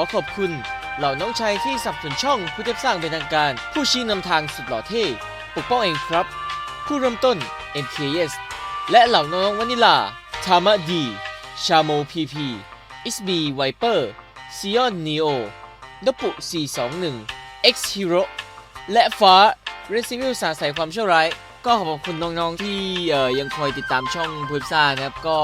อขอบคุณ เหล่าน้องชายที่สับสนุนช่องผู้เทพสร้างเป็นทางการ ผู้ชี้นำทางสุดหล่อเท่ปกป้องเองครับ ผู้เริ่มต้น MKS และเหล่าน้องวานิลาทามะดีชาโมพีพีอิสบีไวเปอร์ซิออนนีโอนปุ 421 X Hero และฟ้า r e s i v i l สาใส่ความชั่วร้าย ก็ขอบคุณน้องๆที่เอ่อยังคอยติดตามช่องพูดซ่านะครับก็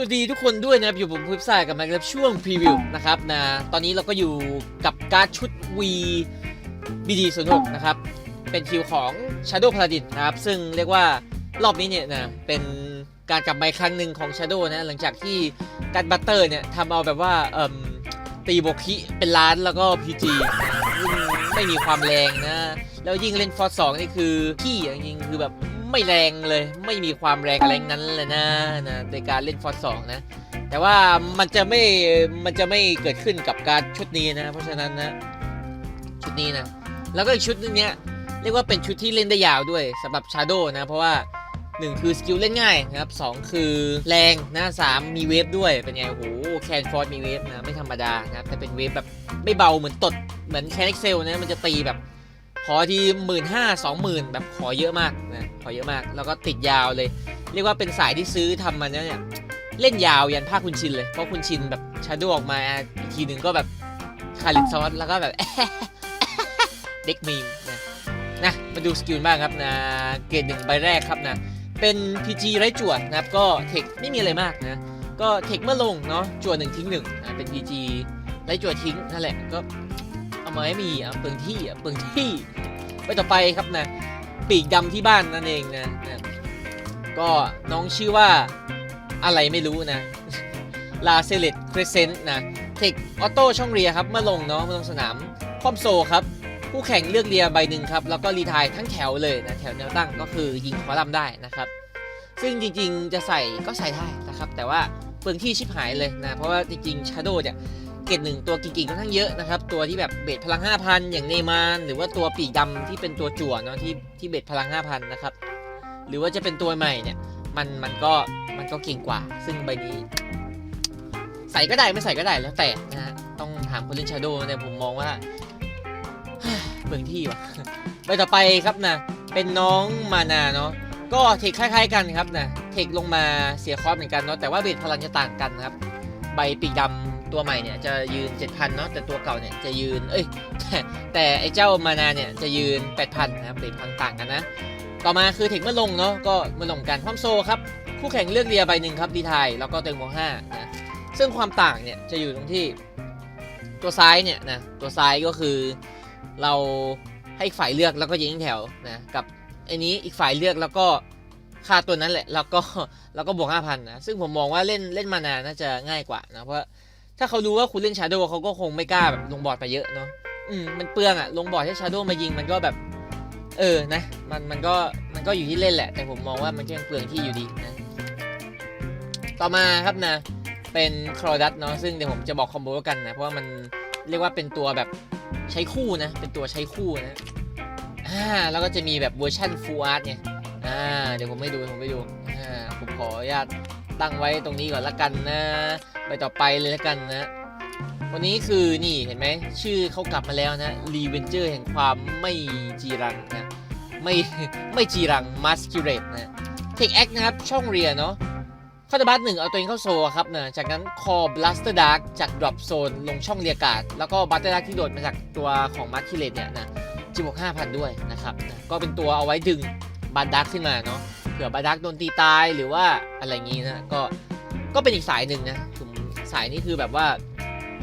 วัสดีทุกคนด้วยนะครับ อยู่ผมพูดซ่ากับมาครับช่วงพรีวิวนะครับนะตอนนี้เราก็อยู่กับการ์ดชุด V BD 0 6นะครับ เป็นคิวของ Shadow Paladin นะครับ ซึ่งเรียกว่ารอบนี้เนี่ยนะเป็นการกลับมาครั้งหนึ่งของ Shadow นะ หลังจากที่การบัตเตอร์เนี่ยทำเอาแบบว่าตีโบคิเป็นล้านแล้วก็ PG ซึ่งไม่มีความแรงนะ แล้วยิ่งเล่นฟอร์สองนี่คือขี้จริงๆคือแบบ ไม่แรงเลย ไม่มีความแรงอะไรงนั้นเลยนะนะในการเล่นฟอร์สองนะ แต่ว่ามันจะไม่มันจะไม่เกิดขึ้นกับการชุดนี้นะ เพราะฉะนั้นนะชุดนี้นะ แล้วก็อีกชุดนึงเนี้ยเรียกว่าเป็นชุดที่เล่นได้ยาวด้วยสำหรับ Shadow นะ เพราะว่า 1 คือสกิลเล่นง่ายนะครับ2คือแรงนะ3มีเวฟด้วยเป็นไงโอ้โหแคนฟอร์ดมีเวฟนะไม่ธรรมดานะครับแต่เป็นเวฟแบบไม่เบาเหมือนตดเหมือนแคนเอ็กเซลนะมันจะตีแบบ อทีหมื่นห้าสองหมื่นแบบขอเยอะมากนะขอเยอะมาก แล้วก็ติดยาวเลย เรียกว่าเป็นสายที่ซื้อทำมันเนี่ยเล่นยาวยันภาคคุณชินเลย เพราะคุณชินแบบชาโดออกมาอีกทีหนึ่งก็แบบคาลิปซอสแล้วก็แบบเด็กมีมนะนะมาดูสกิลบ้างครับนะเกรดหนึ่งใบแรกครับนะ เป็น PG ไร้จวดนะครับ ก็เทคไม่มีอะไรมากนะ ก็เทคเมื่อลงเนาะจวดหนึ่งทิ้งหนึ่งนะเป็น PG ไร้จวดทิ้งนั่นแหละก็ เอามาให้มีอะเปลืองที่อะเปลืองที่ไปต่อไปครับนะ ปีกดำที่บ้านนั่นเองนะนะ ก็น้องชื่อว่าอะไรไม่รู้นะลาเซเลตครเซนต์นะเทคออโต้ช่องเรียครับเมื่อลงเนาะเมื่อลงสนามคอมโซครับ ผู้แข่งเลือกเรียใบหนึ่งครับ แล้วก็รีไทายทั้งแถวเลยนะแถวแนวตั้งก็คือยิงคอลัมน์ได้นะครับ ซึ่งจริงๆจะใส่ก็ใส่ได้นะครับ แต่ว่าเปลืองที่ชิบหายเลยนะ เพราะว่าจริงๆ Shadow เนี่ย เกรดหนึ่งตัวกิ่งๆค่อนข้างเยอะนะครับ ตัวที่แบบเบสพลัง 5,000 อย่างเนมานหรือว่าตัวปีกดำที่เป็นตัวจั่วเนาะที่ที่เบสพลัง 5,000 นะครับ หรือว่าจะเป็นตัวใหม่เนี่ย มันมันก็มันก็เก่งกว่า ซึ่งใบนี้ ใส่ก็ได้ไม่ใส่ก็ได้แล้วแต่นะฮะต้องถามคนเล่นชาโดแต่ผมมองว่าเปลืองที่ว่ะใบต่อไปครับนะเป็นน้องมานาเนาะก็เทคคล้าย ๆ กันครับนะเทคลงมาเสียคอสเหมือนกันเนาะแต่ว่าเบสพลังจะต่างกันนะครับ ใบปีกดำ ตัวใหม่เนี่ยจะยืน 7,000เนาะแต่ตัวเก่าเนี่ยจะยืนเอ้ยแต่แต่ไอ้เจ้ามานาเนี่ยจะยืน 8,000นะครับเบสพลังต่างกันนะ ต่อมาคือเทคเมื่อลงเนาะก็เมื่อลงกันความโซครับคู่แข่งเลือกเรียใบหนึ่งครับดีไทยแล้วก็เติมโมห้านะซึ่งความต่างเนี่ยจะอยู่ตรงที่ตัวซ้ายเนี่ยนะตัวซ้ายก็คือเราให้ฝ่ายเลือกแล้วก็ยิงแถวนะกับไอ้นี้อีกฝ่ายเลือกแล้วก็ค่าตัวนั้นแหละแล้วก็แล้วก็บวกห้าพันนะซึ่งผมมองว่าเล่นเล่นมานานน่าจะง่ายกว่านะเพราะ ถ้าเขารู้ว่าคุณเล่นชาโดเขาก็คงไม่กล้าแบบลงบอร์ดไปเยอะเนาะอืมมันเปลืองอะลงบอร์ดให้ชาโดมายิงมันก็แบบ เออนะ มันมันก็มันก็อยู่ที่เล่นแหละ แต่ผมมองว่ามันก็ยังเปลืองที่อยู่ดีนะต่อมาครับนะ เป็นครอดัตเนาะซึ่งเดี๋ยวผมจะบอกคอมโบกันนะ เพราะว่ามันเรียกว่าเป็นตัวแบบใช้คู่นะ เป็นตัวใช้คู่นะอ่าแล้วก็จะมีแบบเวอร์ชันฟูลอาร์ตเนี่ยอ่าเดี๋ยวผมไม่ดูผมไม่ดูอ่าผมขออนุญาต ตั้งไว้ตรงนี้ก่อนละกันนะ ไปต่อไปเลยละกันนะ วันนี้คือนี่เห็นไหมชื่อเขากลับมาแล้วนะรีเวนเจอร์แห่งความไม่จีรังนะไม่ไม่จีรังมาสกิเรตนะเทคแอคนะครับช่องเรียเนาะคาตาบัตหนึ่งเอาตัวเองเข้าโซครับนะจากนั้นคอบลัสเตอร์ดาร์กจากดรอปโซนลงช่องเรียกาดแล้วก็บัตเตอร์ดาร์กที่โดดมาจากตัวของมาสกิเรตเนี่ยนะจีบวกห้าพันด้วยนะครับนะก็เป็นตัวเอาไว้ดึงบัตดาร์กขึ้นมาเนาะ ผื่อบัตดาร์กโดนตีตายหรือว่าอะไรงี้นะก็ก็เป็นอีกสายหนึ่งนะสายนี้คือแบบว่า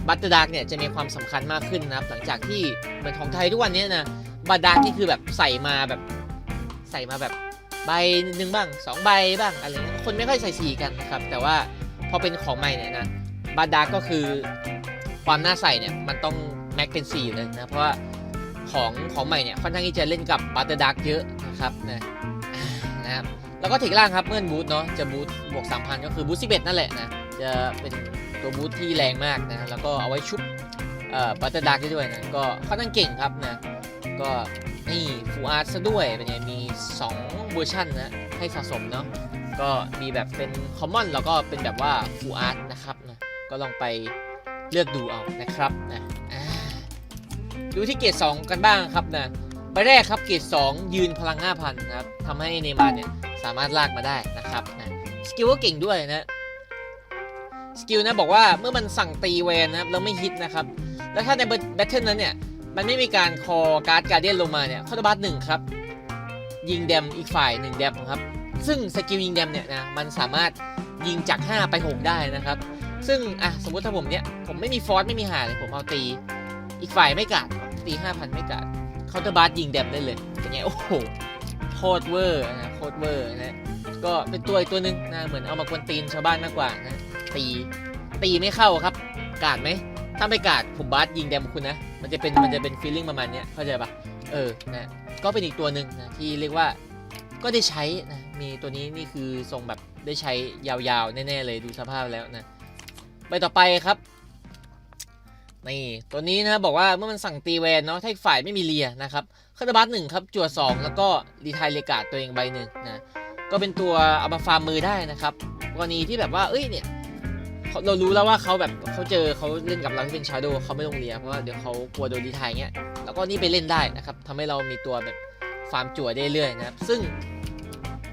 บัตเตอร์ดักเนี่ยจะมีความสำคัญมากขึ้นนะครับหลังจากที่เหมือนของไทยทุกวันนี้นะบัตเตอร์ดักนี่คือแบบใส่มาแบบใส่มาแบบใบหนึ่งบ้างสองใบบ้างอะไรเงี้ยคนไม่ค่อยใส่สีกันนะครับ แต่ว่าพอเป็นของใหม่เนี่ยนะบัตเตอร์ดักก็คือความน่าใส่เนี่ยมันต้องแม็กเป็นสีเลยนะเพราะว่าของของใหม่เนี่ยค่อนข้างที่จะเล่นกับบัตเตอร์ดักเยอะนะครับนะอ่านะครับ แล้วก็เทคล่างครับเมื่อนบูทเนาะจะบูทบวก 3,000 ก็คือบูท11 นั่นแหละนะ จะเป็นตัวบูทที่แรงมากนะ แล้วก็เอาไว้ชุบเอ่อบัตเตอร์ดาร์กได้ด้วยนะ ก็ค่อนข้างเก่งครับนะ ก็นี่ฟูอาร์ตซะด้วยเป็นไงมี 2 เวอร์ชันนะ ให้สะสมเนาะก็มีแบบเป็นคอมมอนแล้วก็เป็นแบบว่าฟูอาร์ตนะครับนะก็ลองไปเลือกดูเอานะครับนะดูที่เกรด2กันบ้างครับนะใบแรกครับเกรด2ยืนพลัง 5,000 นะครับทำให้เนมาร์เนี่ย สามารถลากมาได้นะครับนะสกิลก็เก่งด้วยนะสกิลนะบอกว่าเมื่อมันสั่งตีแวนนะครับแล้วไม่ฮิตนะครับ แล้วถ้าในแบทเทิลนั้นเนี่ย มันไม่มีการคอการ์ดการเดียนลงมาเนี่ยคอร์บัสหนึ่งครับ ยิงแดมอีกฝ่าย1แดมครับ ซึ่งสกิลยิงแดมเนี่ยนะมันสามารถยิงจาก 5 ไป 6 ได้นะครับ ซึ่งอะสมมติถ้าผมเนี่ย ผมไม่มีฟอสไม่มีหาเลยผมเอาตี อีกฝ่ายไม่กัดตี 5,000 ไม่กัดเคาน์เตอร์บาร์ยิงแดมได้เลยเป็นไงโอ้โห โคตรเวอร์นะโคตรเวอร์นะก็เป็นตัวอีกตัวหนึ่งนะเหมือนเอามากวนตีนชาวบ้านมากกว่านะตีตีไม่เข้าครับ กาดไหมถ้าไม่กาดผมบาสยิงแดมคุณนะ มันจะเป็นมันจะเป็นฟีลลิ่งประมาณเนี้ยเข้าใจปะเออนะก็เป็นอีกตัวหนึ่งนะที่เรียกว่าก็ได้ใช้นะมีตัวนี้นี่คือทรงแบบได้ใช้ยาวๆ แน่ ๆ เลยดูสภาพแล้วนะไปต่อไปครับนี่ตัวนี้นะบอกว่าเมื่อมันสั่งตีแวนเนาะถ้าอีกฝ่ายไม่มีเลียนะครับ คาร์บัสหนึ่งครับจั่วสองแล้วก็รีไทยเลกาตัวเองใบหนึ่งนะก็เป็นตัวเอามาฟาร์มมือได้นะครับกรณีที่แบบว่าเอ้ยเนี่ยเรารู้แล้วว่าเขาแบบเขาเจอเขาเล่นกับเราที่เป็นชาโดเขาไม่ลงเลียเพราะว่าเดี๋ยวเขากลัวโดนรีไทยเงี้ยแล้วก็นี่ไปเล่นได้นะครับทำให้เรามีตัวแบบฟาร์มจั่วได้เรื่อยนะครับซึ่ง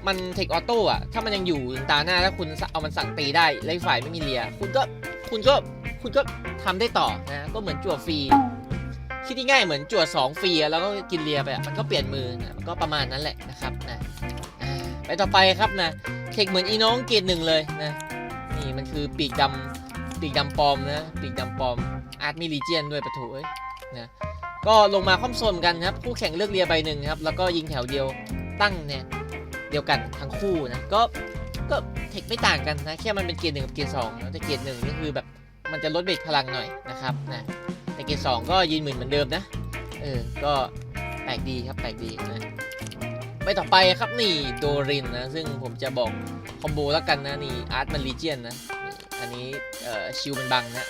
มันเทคออโต้อะถ้ามันยังอยู่ถึงตาหน้าถ้าคุณเอามันสั่งตีได้แล้ฝ่ายไม่มีเลีย คุณก็คุณก็คุณก็ทำได้ต่อนะก็เหมือนจั่วฟรี คิดง่ายๆเหมือนจั่ว2ฟรีแล้วก็กินเลียไปอะมันก็เปลี่ยนมือนะมันก็ประมาณนั้นแหละนะครับนะอ่าไปต่อไปครับนะเทคเหมือนอีน้องเกรดหนึ่งเลยนะนี่มันคือปีกดำปีกดำปลอมนะปีกดำปลอมอาร์ตมิลิเจียนด้วยประโถเอ้ยนะก็ลงมาคว่ำโซนกันครับคู่แข่งเลือกเลียใบหนึ่งครับแล้วก็ยิงแถวเดียวตั้งเนี่ยเดียวกันทั้งคู่นะก็ก็เทคไม่ต่างกันนะแค่มันเป็นเกียร์หนึ่งกับเกียร์สองนะแต่เกียร์หนึ่งนี่คือแบบมันจะลดเบรกพลังหน่อยนะครับนะ แต่เกรดสองก็ยืนหมื่นเหมือนเดิมนะ เออ ก็แปลกดีครับแปลกดีนะไปต่อไปครับนี่โดรินนะ ซึ่งผมจะบอกคอมโบแล้วกันนะนี่อาร์ตมันลีเจียนนะ อันนี้เอ่อชิวมันบังนะ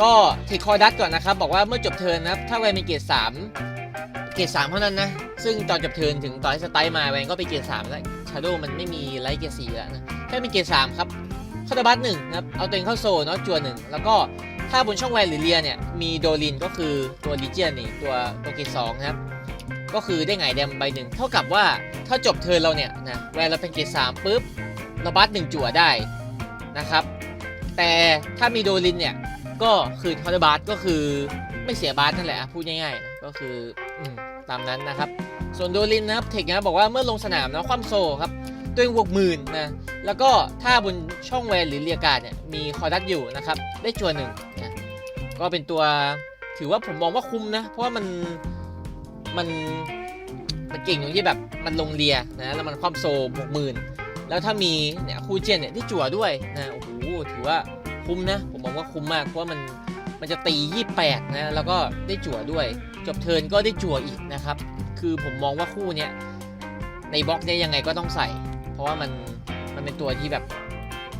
ก็เทคคอร์ดัตก่อนนะครับ บอกว่าเมื่อจบเทิร์นนะถ้าแวนเป็นเกรดสามเกรดสามเท่านั้นนะ ซึ่งตอนจบเทิร์นถึงต่อให้สไตล์มาแวนก็ไปเกรดสามแล้วชาโดมันไม่มีไลท์เกรดสี่แล้วนะแค่เป็นเกรดสามครับคาร์บัสหนึ่งนะครับเอาตัวเองเข้าโซนเนาะจัวหนึ่งแล้วก็ ถ้าบนช่องแวนหรือเลียเนี่ยมีโดลินก็คือตัวลิเจียนนี่ตัวตัวเกรดสองครับก็คือได้ไงแดมใบหนึ่งเท่ากับว่าถ้าจบเทิร์นเราเนี่ยนะแวนเราเป็นเกรดสามปุ๊บเราบัสหนึ่งจั่วได้นะครับ แต่ถ้ามีโดลินเนี่ยก็คืนคาร์บัสก็คือไม่เสียบัสนั่นแหละพูดง่ายๆนะก็คืออตามนั้นนะครับ ส่วนโดลินนะครับเทคนะบอกว่าเมื่อลงสนามนะคว่ำโซครับ ตัวเองบวกหมื่นนะแล้วก็ถ้าบนช่องแวนหรือเรียการ์ดเนี่ยมีคอร์ดัตอยู่นะครับได้จัวหนึ่งนะก็เป็นตัวถือว่าผมมองว่าคุ้มนะ เพราะว่ามันมันมันเก่งตรงที่แบบมันลงเรียนะแล้วมันคว่ำโซบวกหมื่นแล้วถ้ามีเนี่ยคูเจนเนี่ยได้จั่วด้วยนะโอ้โหถือว่าคุ้มนะ ผมมองว่าคุ้มมากเพราะว่ามันมันจะตี 28 นะ แล้วก็ได้จั่วด้วย จบเทินก็ได้จั่วอีกนะครับ คือผมมองว่าคู่เนี้ยในบล็อกเนี้ยยังไงก็ต้องใส่ เพราะว่ามันมันเป็นตัวที่แบบ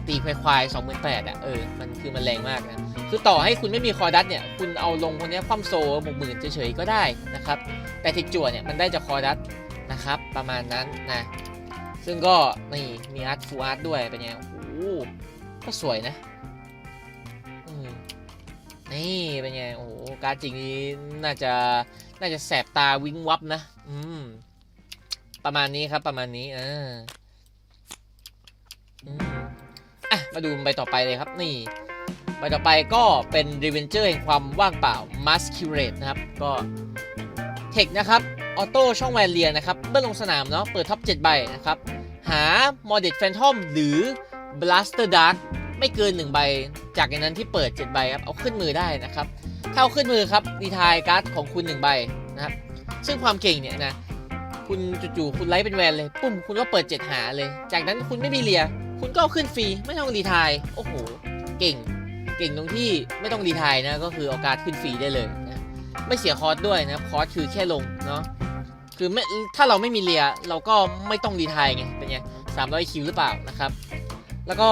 ตีควายควายสองหมื่นแปดอะเออมันคือมันแรงมากนะคือต่อให้คุณไม่มีคอดัตเนี่ยคุณเอาลงคนนี้คว่ำโซหกหมื่นเฉยๆก็ได้นะครับแต่ทิกจั่วเนี่ยมันได้จากคอดัตนะครับประมาณนั้นนะซึ่งก็นี่มีอาร์ตฟูอาร์ตด้วยเป็นไงโอ้โหก็สวยนะนี่เป็นไงโอ้โหการจริงนี้น่าจะน่าจะแสบตาวิงวับนะ อืม ประมาณนี้ครับประมาณนี้อ่า อะมาดูใบต่อไปเลยครับนี่ใบต่อไปก็เป็น r e v e n g e r แห่งความว่างเปล่า Masquerade นะครับ ก็เทคนะครับ ออโต้ช่องแวนเลียนะครับ เมื่อลงสนามเนาะเปิดท็อป 7 ใบนะครับ หา m o d e d Phantom หรือ Blaster Dark ไม่เกิน 1 ใบ จากในนั้นที่เปิด 7 ใบครับ เอาขึ้นมือได้นะครับ ถ้าเอาขึ้นมือครับดีทายการ์ดของคุณ 1 ใบนะครับ ซึ่งความเก่งเนี่ยนะ คุณจู่ๆคุณไลฟ์เป็นแวนเลย ปุ้มคุณก็เปิด 7 หาเลย จากนั้นคุณไม่มีเลีย คุณก็เอาขึ้นฟรีไม่ต้องรีทายโอ้โหเก่ง เก่งตรงที่ไม่ต้องรีทายนะก็คือเอาการ์ดขึ้นฟรีได้เลยนะไม่เสียคอร์สด้วยนะคอร์สคือแค่ลงเนาะคือไม่ถ้าเราไม่มีเลียเราก็ไม่ต้องรีทายไงเป็นไงส300คิวหรือเปล่านะครับ แล้วก็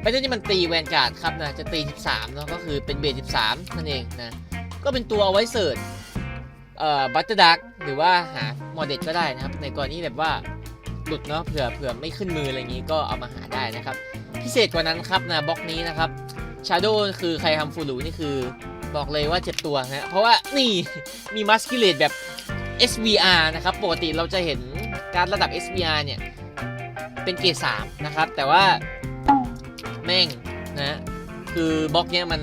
ไปด้วยที่มันตีแวนการ์ดครับนะจะตี 13เนาะก็คือเป็นเบส13นั่นเองนะก็เป็นตัวเอาไว้เสิร์ชเอ่อบัตเตอร์ดักหรือว่าหาโมเดลก็ได้นะครับ ในกรณีแบบว่า หลุดเนาะเผื่อเผื่อไม่ขึ้นมืออะไรอย่างนี้ก็เอามาหาได้นะครับ พิเศษกว่านั้นครับนะบล็อกนี้นะครับ Shadow คือใครทำฟูรูนี่คือบอกเลยว่าเจ็บตัวนะเพราะว่านี่มีมัสคิเลตแบบ SVR นะครับ ปกติเราจะเห็นการระดับ SVR เนี่ย เป็นเกรด3นะครับ แต่ว่าแม่งนะคือบล็อกเนี้ยมัน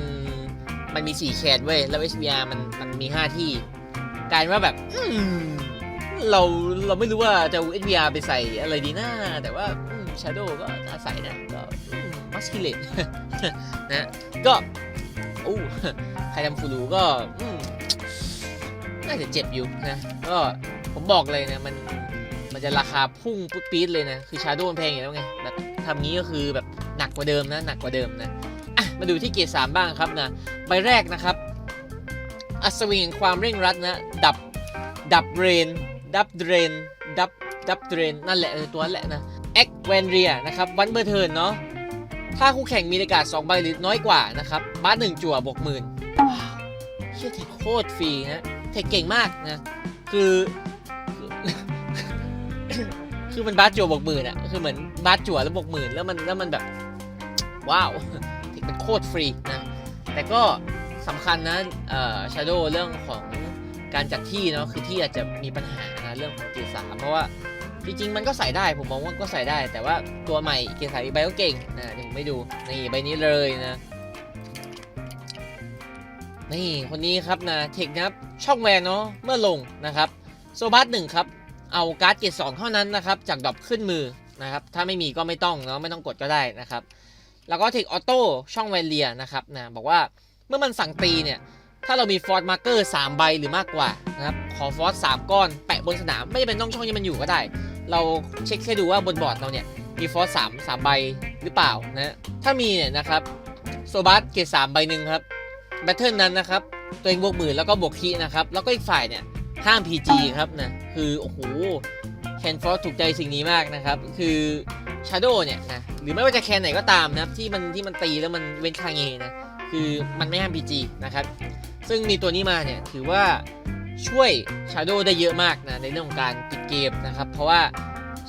มันมี 4 แคนเว้ย แล้ว SVR มันมันมี 5 ที่กลายว่าแบบอืม เราเราไม่รู้ว่าจะเอา SVR ไปใส่อะไรดีนะแต่ว่าอืม Shadow ก็น่าใส่นะก็มัสคิเลตนะก็อู้ใครทำฟูรูก็น่าจะเจ็บอยู่นะก็ผมบอกเลยนะมันมันจะราคาพุ่งปุ๊ดปี๊ดเลยนะ คือชาโดมันแพงอยู่แล้วไงแบบทำงี้ก็คือแบบหนักกว่าเดิมนะ หนักกว่าเดิมนะอะมาดูที่เกียรดสามบ้างครับนะใบแรกนะครับ อัศวินความเร่งรัดนะ ดับดับเรน ดับเดรนดับดับเดรนนั่นแหละตัวนั่นแหละนะแอคแวนเรียนะครับวันเบอร์เทิร์นเนาะถ้าคู่แข่งมีอากาศ2ใบหรือน้อยกว่านะครับบ้านหนึ่งจั่วบวกหมื่นว้าวเชี่ยเทคโคตรฟรีนะเทคเก่งมากนะคือคือคือมันบาสจั่วบวกหมื่นอะคือเหมือนบาสจั่วแล้วบวกหมื่นแล้วมันแล้วมันแบบ ว้าวเทคมันโคตรฟรีนะแต่ก็สำคัญนะเอ่อชาโดเรื่องของ การจัดที่เนาะคือที่อาจจะมีปัญหานะเรื่องของเกียร์สามเพราะว่าจริงๆมันก็ใส่ได้ผมมองว่าก็ใส่ได้ แต่ว่าตัวใหม่เกียร์สายอีกใบก็เก่งนะเดี๋ยวผมไม่ดูนี่ใบนี้เลยนะนี่คนนี้ครับนะเทคนับช่องแวนเนาะเมื่อลงนะครับโซบัสหนึ่งครับเอาการ์ดเกียร์สองเท่านั้นนะครับจากดรอปขึ้นมือนะครับถ้าไม่มีก็ไม่ต้องเนาะไม่ต้องกดก็ได้นะครับแล้วก็เทคออโต้ช่องแวนเลียนะครับนะบอกว่าเมื่อมันสั่งตีเนี่ย ถ้าเรามีฟอร์ m มาร์เกอร์3ใบหรือมากกว่านะครับขอฟอร์ส3ก้อนแปะบนสนามไม่จำเป็นต้องช่องที่มันอยู่ก็ได้ เราเช็คแค่ดูว่าบนบอร์ดเราเนี่ยมีฟอร์ส3 3ใบหรือเปล่านะถ้ามีเนี่ยนะครับโซบัสเกรด3ใบหนึ่งครับแบทเทิลนั้นนะครับตัวเองบวกหมื่นแล้วก็บวกคีนะครับแล้วก็อีกฝ่ายเนี่ยห้าม PG ครับนะคือโอ้โหแคนฟอร์ถูกใจสิ่งนี้มากนะครับคือ Shadow เนี่ยนะหรือไม่ว่าจะแคนไหนก็ตามนะครับที่มันที่มันตีแล้วมันเว้นคางเงนะ คือมันไม่ห้าม PG นะครับซึ่งมีตัวนี้มาเนี่ยถือว่าช่วย Shadow ได้เยอะมากนะในเรื่องของการปิดเกมนะครับ เพราะว่า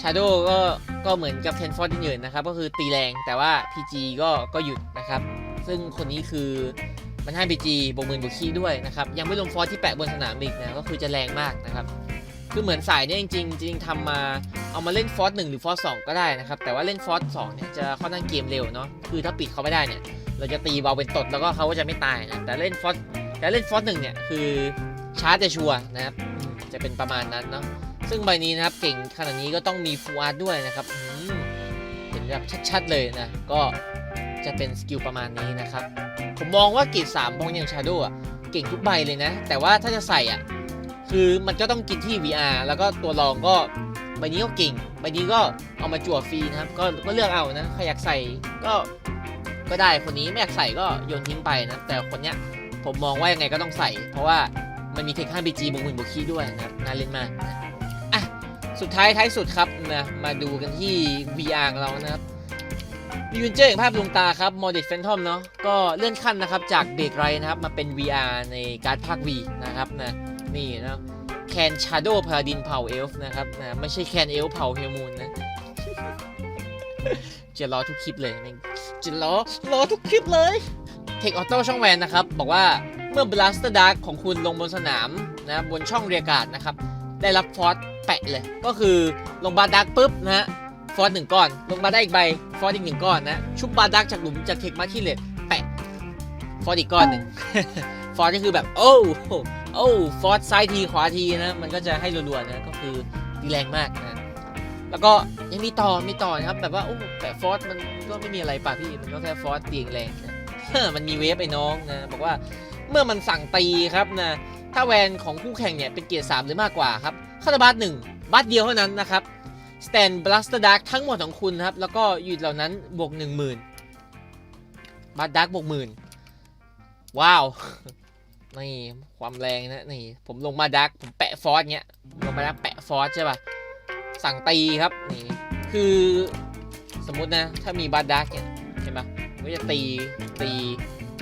Shadow ก็ก็เหมือนกับแคนฟอร์ที่อื่นนะครับก็คือตีแรงแต่ว่า PG ก็ก็หยุดนะครับ ซึ่งคนนี้คือมันให้ PG บวกหมื่นบวกคีด้วยนะครับยังไม่รวมฟอร์ที่แปะบนสนามอีกนะก็คือจะแรงมากนะครับคือเหมือนสายเนี่ยจริงๆจริงทำมาเอามาเล่นฟอร์สหนึ่งหรือฟอร์สสองก็ได้นะครับแต่ว่าเล่นฟอร์สสองเนี่ยจะค่อนข้างเกมเร็วเนาะคือถ้าปิดเขาไม่ได้เนี่ย เราจะตีเบาเป็นตดแล้วก็เขาก็จะไม่ตายนะแต่เล่นฟอสแต่เล่นฟอสหนึ่งเนี่ยคือชาร์จจะชัวร์นะครับจะเป็นประมาณนั้นเนาะซึ่งใบนี้นะครับเก่งขนาดนี้ก็ต้องมีฟูอาร์ด้วยนะครับเห็นแบบชัดๆเลยนะก็จะเป็นสกิลประมาณนี้นะครับ ผมมองว่าเกรดสามบองอย่างชาโดอะเก่งทุกใบเลยนะ แต่ว่าถ้าจะใส่อะคือมันก็ต้องกินที่ VR แล้วก็ตัวรองก็ใบนี้ก็เก่งใบนี้ก็เอามาจั่วฟรีนะครับ ก็ก็เลือกเอานะใครอยากใส่ก็ ก็ได้คนนี้ไม่อยากใส่ก็โยนทิ้งไปนะ แต่คนเนี้ยผมมองว่ายังไงก็ต้องใส่ เพราะว่ามันมีเทค5 BG บวกหมื่นบวกคีด้วยนะครับน่าเล่นมากอะสุดท้ายท้ายสุดครับนะมาดูกันที่ VR ของเรานะครับมีวินเจอร์อย่างภาพลวงตาครับ m o d e l Phantom เนาะก็เลื่อนขั้นนะครับจากเบรกไรนะครับมาเป็น VR ในการ์ดภาค V นะครับนะนี่นะแคนชาโดว์พาดินเผ่าเอลฟ์นะครับนะไม่ใช่แคนเอลฟ์เผ่าเฮลมูนนะ จะรอทุกคลิปเลยแม่งจะรอรอทุกคลิปเลยเทคออโต้ช่องแวนนะครับ บอกว่าเมื่อ Blaster Dark ของคุณลงบนสนามนะบนช่องเรียการ์ดนะครับ ได้รับฟอสแปะเลย ก็คือลงบาดักปุ๊บนะฮะฟอสหนึ่งก้อน ลงบาได้อีกใบฟอสอีกหนึ่งก้อนนะ ชุบบาดักจากหลุมจากเทคมาที่เลตแปะฟอสอีกก้อนหนึ่งฟอสก็คือแบบโอ้โหโอ้ฟอสซ้ายทีขวาทีนะ มันก็จะให้รัวๆนะก็คือดีแรงมากนะ แล้วก็ยังมีต่อมีต่อนะครับแบบว่าโอ้แต่ฟอสมันก็ไม่มีอะไรป่ะพี่มันก็แค่ฟอสตีแรงนะมันมีเวฟไอ้น้องนะบอกว่าเมื่อมันสั่งตีครับนะถ้าแวนของคู่แข่งเนี่ยเป็นเกียร์สามหรือมากกว่าครับคาราบาสหนึ่งบัสเดียวเท่านั้นนะครับสแตนบลัสเตอร์ดักทั้งหมดของคุณครับแล้วก็หยุดเหล่านั้นบวกหนึ่งหมื่นบัสดักบวกหมื่นว้าวนี่ความแรงนะนี่ผมลงมาดักผมแปะฟอสเงี้ยลงมาดักแปะฟอสใช่ป่ะ สั่งตีครับนี่คือสมมุตินะ ถ้ามีบาร์ดักเนี่ยเห็นปะมันก็จะตีตี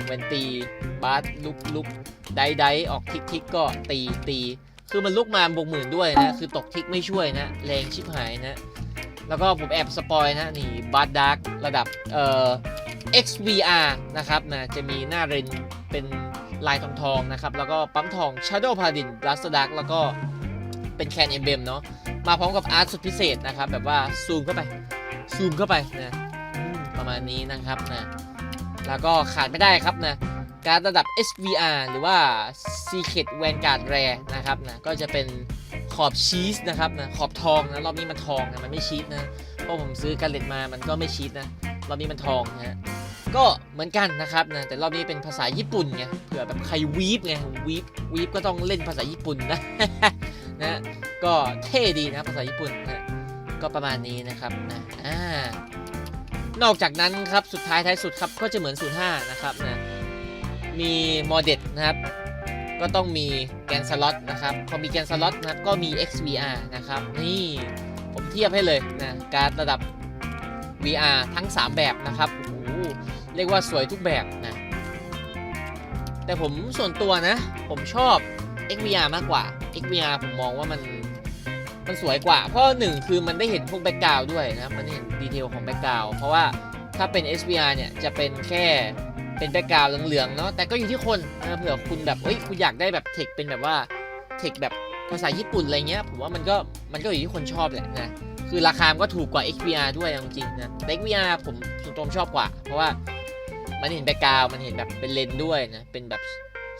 เวนตีบาร์ลุกลุกได้ได้ออกทิกทิกก็ตีตีคือมันลุกมาบวกหมื่นด้วยนะ คือตกทิกไม่ช่วยนะแรงชิบหายนะ แล้วก็ผมแอบสปอยนะนี่บาร์ดักระดับเอ่อ XVR นะครับนะจะมีหน้าเรนเป็นลายทองทองนะครับ แล้วก็ปั๊มทอง Shadow Paladin Blast Dark แล้วก็ เป็นแคนเอมเบมเนาะมาพร้อมกับอาร์ตสุดพิเศษนะครับ แบบว่าซูมเข้าไป ซูมเข้าไปนะประมาณนี้นะครับนะแล้วก็ขาดไม่ได้ครับนะการระดับ SVR หรือว่า Secret Vanguard Rare นะครับนะก็จะเป็นขอบชีสนะครับนะขอบทองนะรอบนี้มันทองนะมันไม่ชีสนะเพราะผมซื้อกันเล็ตมามันก็ไม่ชีสนะรอบนี้มันทองนะฮะ ก็เหมือนกันนะครับนะแต่รอบนี้เป็นภาษาญี่ปุ่นไงเผื่อแบบใครวีฟไงวีฟวีฟก็ต้องเล่นภาษาญี่ปุ่นนะนะก็เท่ดีนะภาษาญี่ปุ่นนะก็ประมาณนี้นะครับนะอ่านอกจากนั้นครับสุดท้ายท้ายสุดครับก็จะเหมือน 05 นะครับนะมีโมเดลนะครับก็ต้องมีแกนสล็อตนะครับพอมีแกนสล็อตนะครับก็มี XVR นะครับนี่ผมเทียบให้เลยนะการดระดับ VR ทั้ง 3 แบบนะครับโอ้โห เรียกว่าสวยทุกแบบนะ แต่ผมส่วนตัวนะ ผมชอบ XVR มากกว่า XVR ผมมองว่ามันมันสวยกว่า เพราะหนึ่งคือมันได้เห็นพวกแบ็กกราวด้วยนะ มันเห็นดีเทลของแบ็กกราวเพราะว่าถ้าเป็น SVR เนี่ยจะเป็นแค่เป็นแบ็กกราวเหลืองๆเนาะ แต่ก็อยู่ที่คนนะเผื่อคุณแบบเอ้ยคุณอยากได้แบบเทคเป็นแบบว่าเทคแบบภาษาญี่ปุ่นอะไรเงี้ย ผมว่ามันก็มันก็อยู่ที่คนชอบแหละนะ คือราคามันก็ถูกกว่า XVR ด้วยจริงๆนะแต่ XVR ผมส่วนตัวชอบกว่า เพราะว่า มันเห็นแบกาวมันเห็นแบบเป็นเลนด้วยนะ เป็นแบบ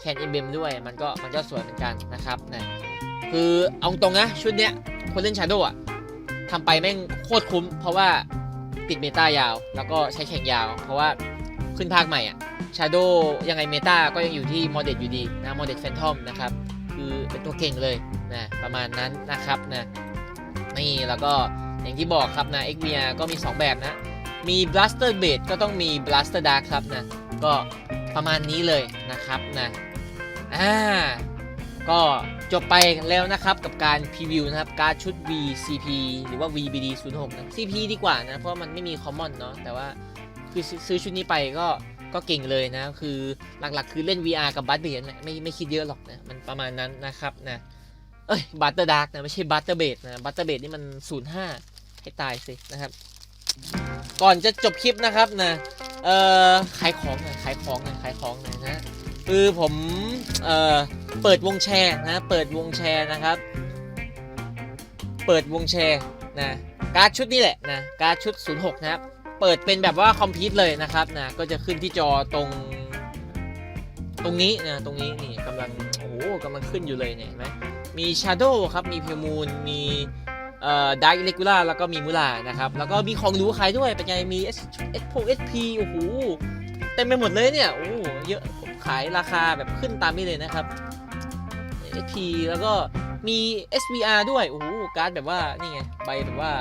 แคนเอ็มเบมด้วย มันก็มันก็สวยเหมือนกันนะครับนะคือเอาตรงนะชุดเนี้ยคนเล่น Shadow อะทำไปแม่งโคตรคุ้ม เพราะว่าติดเมตายาว แล้วก็ใช้แข่งยาว เพราะว่าขึ้นภาคใหม่อะ Shadow ยังไงเมตาก็ยังอยู่ที่โมเดลอยู่ดีนะโมเดลแฟนทอมนะครับคือเป็นตัวเก่งเลยนะประมาณนั้นนะครับนะนี่แล้วก็อย่างที่บอกครับนะ XVR ก็มี 2 แบบนะ มี Blaster b a s ก็ต้องมี Blaster Dark ครับนะ ก็ประมาณนี้เลยนะครับนะอ่าก็จบไปแล้วนะครับกับการพรีวิวนะครับ การชุด VCP หรือว่า VBD 06นะ CP ดีกว่านะ เพราะมันไม่มี Common เนาะแต่ว่าคือซื้อชุดนี้ไปก็ก็เก่งเลยนะ คือหลักๆ คือเล่น VR กับบัตเบดนะไม่ไม่คิดเยอะหรอกนะ มันประมาณนั้นนะครับนะเอ้ยบัตเตอร์ดาร์กนะ ไม่ใช่บัตเตอร์เบดนะบัตเตอร์เบดนี่มัน 05 ให้ตายสินะครับ ก่อนจะจบคลิปนะครับนะเอ่อขายของหน่อยขายของหน่อยขายของหน่อยนะคือผมเอ่อเปิดวงแชร์นะ เปิดวงแชร์นะครับ เปิดวงแชร์นะการ์ดชุดนี้แหละนะการ์ดชุด 06 นะครับ เปิดเป็นแบบว่าคอมพิวต์เลยนะครับนะก็จะขึ้นที่จอตรง ตรงนี้นะตรงนี้นี่กำลังโอ้โหกำลังขึ้นอยู่เลยเนี่ยเห็นไหมมี Shadow ครับมีเพลมูนมี เอ่อดาร์กเลกูล่าแล้วก็มีมูลานะครับ แล้วก็มีของรู้ขายด้วย เป็นไง มี S S P S P โอ้โห เต็มไปหมดเลยเนี่ย โอ้โหเยอะ ผมขายราคาแบบขึ้นตามนี้เลยนะครับ S P แล้วก็มี S V R ด้วย โอ้โห การ์ดแบบว่า นี่ไง ใบแบบว่า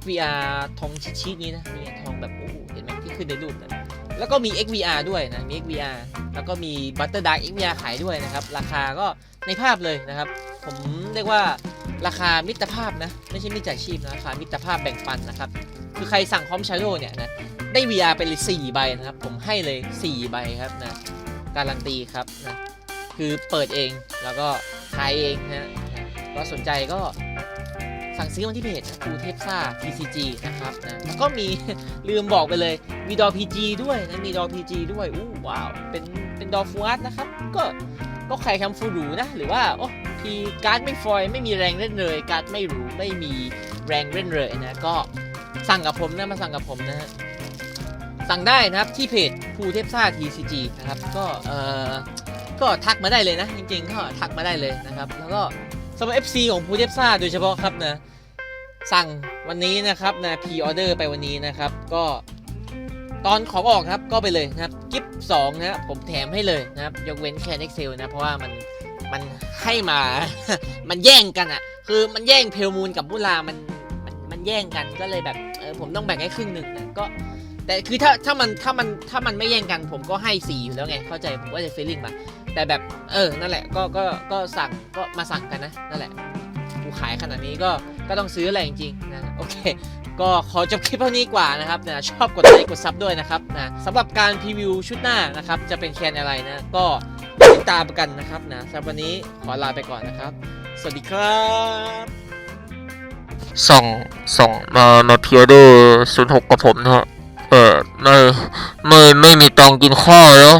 S V R ทองชิดๆนี้นะ นี่ทองแบบ โอ้เห็นไหมที่ขึ้นในรูปนะ แล้วก็มี X V R ด้วยนะ มี X V R แล้วก็มี Butter Dark X V R ขายด้วยนะครับ ราคาก็ในภาพเลยนะครับ ผมเรียกว่าราคามิตรภาพนะ ไม่ใช่มิจฉาชีพนะราคามิตรภาพแบ่งปันนะครับ คือใครสั่งคอมชาโดเนี่ยนะ ได้ VR ไปเลย4ใบนะครับ ผมให้เลย 4 ใบครับนะ การันตีครับนะ คือเปิดเองแล้วก็ขายเองนะฮะก็สนใจก็ สั่งซื้อมาที่เพจนะครูเทพซ่า PCG นะครับนะแล้วก็มีลืมบอกไปเลย มีดอ PG ด้วยนะมีดอ PG ด้วยอู้ว้าวเป็นเป็นดอฟูอาร์นะครับ ก็ก็ใครทำฟูรูนะ หรือว่าโอ้พีการ์ดไม่ฟอยไม่มีแรงเล่นเลย การ์ดไม่รูไม่มีแรงเล่นเลยนะก็สั่งกับผมนะมาสั่งกับผมนะฮะสั่งได้นะครับที่เพจภูเทพซ่า TCG นะครับก็เอ่อก็ทักมาได้เลยนะ จริงๆก็ทักมาได้เลยนะครับ แล้วก็ สำหรับ FC ของภูเทพซ่าโดยเฉพาะครับนะ สั่งวันนี้นะครับนะพีออเดอร์ไปวันนี้นะครับ ก็ตอนของออกครับก็ไปเลยนะครับกิฟสองนะผมแถมให้เลยนะครับ ยกเว้นแค่ Excel นะ เพราะว่ามันมันให้มา มันแย่งกันอะ่ะ คือมันแย่งเพลมูลกับบุลามันมันมันแย่งกันก็เลยแบบเออผมต้องแบ่งให้ครึ่งหนึ่งนะก็ แต่คือถ้าถ้ามันถ้ามันถ้ามันไม่แย่งกันผมก็ให้สี่อยู่แล้วไง เข้าใจผมก็จะฟีลลิ่งมาแต่แบบเออนั่นแหละก็ก็ก็สั่งก็มาสั่งกันนะนั่นแหละกูขายขนาดนี้ก็ก็ต้องซื้ออะไรจริงๆนะโอเคก็ขอจบคลิปเท่านี้กว่านะครับนะชอบกดไลค์กดซับด้วยนะครับนะสำหรับการพรีวิวชุดหน้านะครับ จะเป็นแคนอะไรนะ ก็ติดตามกันนะครับนะสำหรับวันนี้ขอลาไปก่อนนะครับ สวัสดีครับส่งส่งมามาเพียร์ด้วยศูนย์หกกับผมนะฮะ อไม่ไม่ไม่มีตังกินข้าวแล้ว